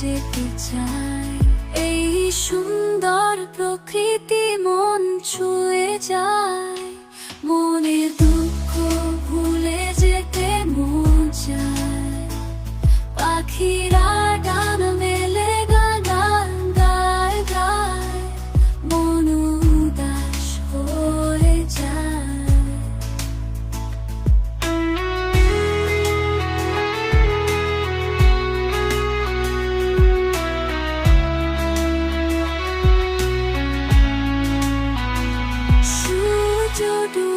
যায় এই সুন্দর প্রকৃতি মন ছুঁয়ে যায়। মনের দুঃখ ভুলে যেতে মন চায়। পাখির jodoh